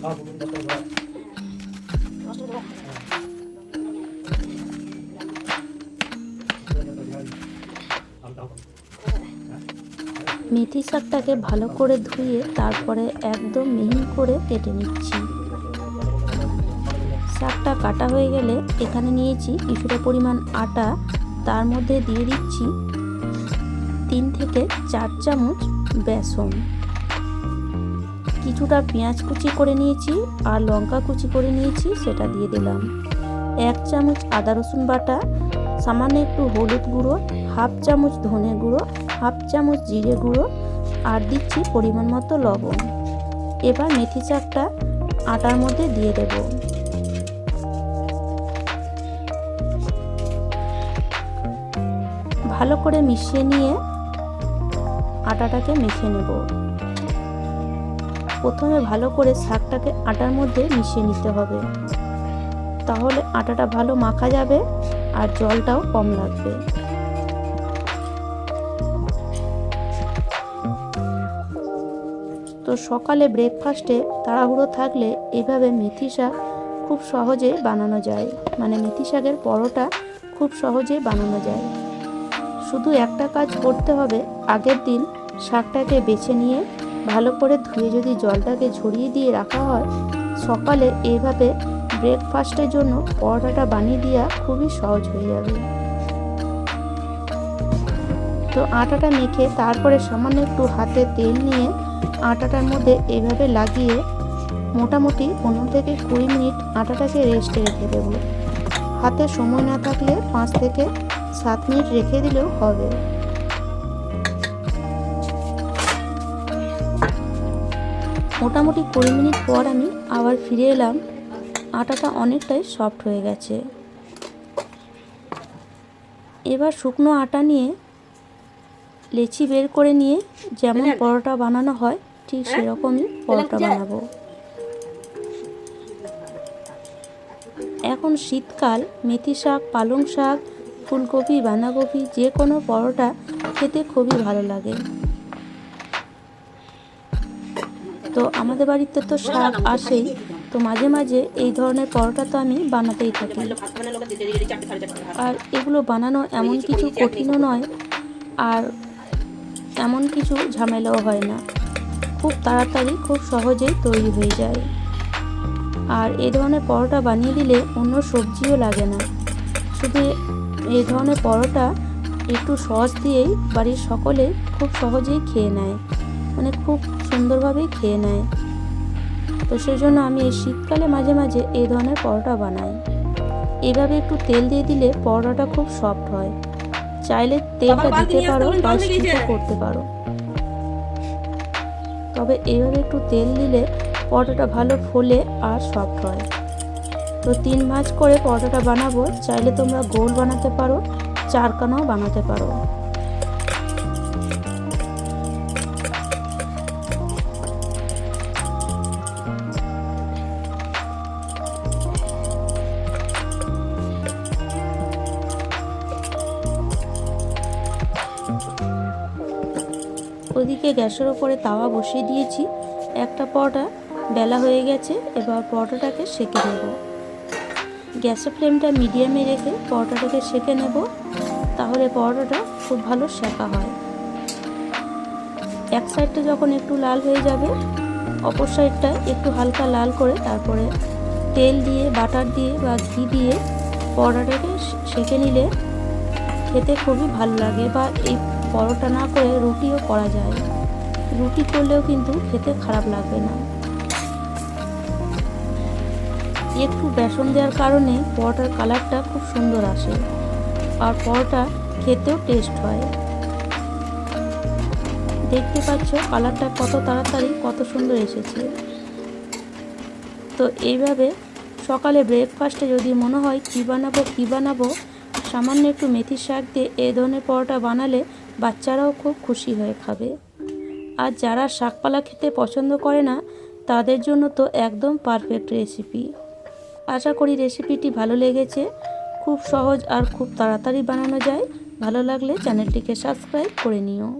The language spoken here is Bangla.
মেথি শাকটাকে ভালো করে ধুয়ে তারপরে একদম মিহি করে কেটে নিচ্ছি। শাকটা কাটা হয়ে গেলে এখানে নিয়েছি কিছুটা পরিমাণ আটা। তার মধ্যে দিয়ে দিচ্ছি তিন থেকে চার চামচ বেসন। কিছুটা পেঁয়াজ কুচি করে নিয়েছি আর লঙ্কা কুচি করে নিয়েছি, সেটা দিয়ে দিলাম। এক চামচ আদা রসুন বাটা, সামান্য একটু হলুদ গুঁড়ো, হাফ চামচ ধনে গুঁড়ো, হাফ চামচ জিরে গুঁড়ো আর দিচ্ছি পরিমাণ মতো লবণ। এবার মেথি চাকটা আটার মধ্যে দিয়ে দেব। ভালো করে মিশিয়ে নিয়ে আটাটাকে মেখে নেব। প্রথমে ভালো করে শাকটাকে আটার মধ্যে মিশিয়ে নিতে হবে। তাহলে আটাটা ভালো মাখা যাবে আর জলটাও কম লাগবে। তো সকালে ব্রেকফাস্টে তাড়াহুড়ো থাকলে এভাবে মেথি শাক খুব সহজে বানানো যায়। মানে মেথি শাকের পরোটা খুব সহজে বানানো যায়। শুধু একটা কাজ করতে হবে, আগের দিন শাকটাকে বেছে নিয়ে ভালো করে ধুয়ে যদি জলটাকে ঝরিয়ে দিয়ে রাখা হয়, সকালে এইভাবে ব্রেকফাস্টের জন্য পরোটাটা বানিয়ে দেওয়া খুবই সহজ হয়ে যাবে। তো আটাটা মেখে তারপরে সামান্য একটু হাতে তেল নিয়ে আটাটার মধ্যে এইভাবে লাগিয়ে মোটামুটি পনেরো থেকে কুড়ি মিনিট আটাটাকে রেস্টে রেখে দেব। হাতে সময় না থাকলে পাঁচ থেকে সাত মিনিট রেখে দিলেও হবে। মোটামুটি কুড়ি মিনিট পর আমি আবার ফিরে এলাম। আটাটা অনেকটাই সফট হয়ে গেছে। এবার শুকনো আটা নিয়ে লেচি বের করে নিয়ে যেমন পরোটা বানানো হয় ঠিক সেরকমই পরোটা বানাবো। এখন শীতকাল মেথি শাক পালং শাক ফুলকপি বাঁধাকপি যে কোনো পরোটা খেতে খুবই ভালো লাগে। তো আমাদের বাড়িতে তো শাক আসেই। তো মাঝে মাঝে এই ধরনের পরোটা তো আমি বানাতেই থাকি। আর এগুলো বানানো এমন কিছু কঠিনও নয়, আর এমন কিছু ঝামেলাও হয় না। খুব তাড়াতাড়ি, খুব সহজেই তৈরি হয়ে যায়। আর এই ধরনের পরোটা বানিয়ে দিলে অন্য সবজিও লাগে না। শুধু এই ধরনের পরোটা একটু সস দিয়েই বাড়ির সকলে খুব সহজেই খেয়ে নেয়। মানে খুব সুন্দরভাবেই খেয়ে নেয়। তো সেই জন্য আমি এই শীতকালে মাঝে মাঝে এই ধরনের পরোটা বানাই। এভাবে একটু তেল দিয়ে দিলে পরোটাটা খুব সফট হয়। চাইলে তেলটা দিতে পারো বা স্কিপও করতে পারো। তবে এইভাবে একটু তেল দিলে পরোটাটা ভালো ফোলে আর সফট হয়। তো তিন ভাঁজ করে পরোটাটা বানাবো। চাইলে তোমরা গোল বানাতে পারো চারকানাও বানাতে পারো। ওদিকে গ্যাসের ওপরে তাওয়া বসিয়ে দিয়েছি। একটা পরোটা বেলা হয়ে গেছে, এবার পরোটাটাকে সেঁকে নেব। গ্যাসের ফ্লেমটা মিডিয়ামে রেখে পরোটাটাকে সেঁকে নেব, তাহলে পরোটাটা খুব ভালো সেঁকা হয়। এক সাইডটা যখন একটু লাল হয়ে যাবে, অপর সাইডটা একটু হালকা লাল করে তারপরে তেল দিয়ে, বাটার দিয়ে বা ঘি দিয়ে পরোটাটাকে সেঁকে নিলে খেতে খুবই ভালো লাগে বা এই পরোটা না করে রুটিও করা যায়। রুটি করলেও কিন্তু খেতে খারাপ লাগবে না। একটু বেসন দেওয়ার কারণে পরোটার কালারটা খুব সুন্দর আসে আর পরোটা খেতেও টেস্ট হয়। দেখতে পাচ্ছ কালারটা কত তাড়াতাড়ি, কত সুন্দর এসেছে। তো এইভাবে সকালে ব্রেকফাস্টে যদি মনে হয় কী বানাবো কী বানাবো, সামান্য একটু মেথির শাক দিয়ে এই ধরনের পরোটা বানালে বাচ্চারাও খুব খুশি হয়ে খাবে। আর যারা শাকপালা খেতে পছন্দ করে না, তাদের জন্য তো একদম পারফেক্ট রেসিপি আশা করি রেসিপিটি ভালো লেগেছে। খুব সহজ আর খুব তাড়াতাড়ি বানানো যায়। ভালো লাগলে চ্যানেলটিকে সাবস্ক্রাইব করে নিও।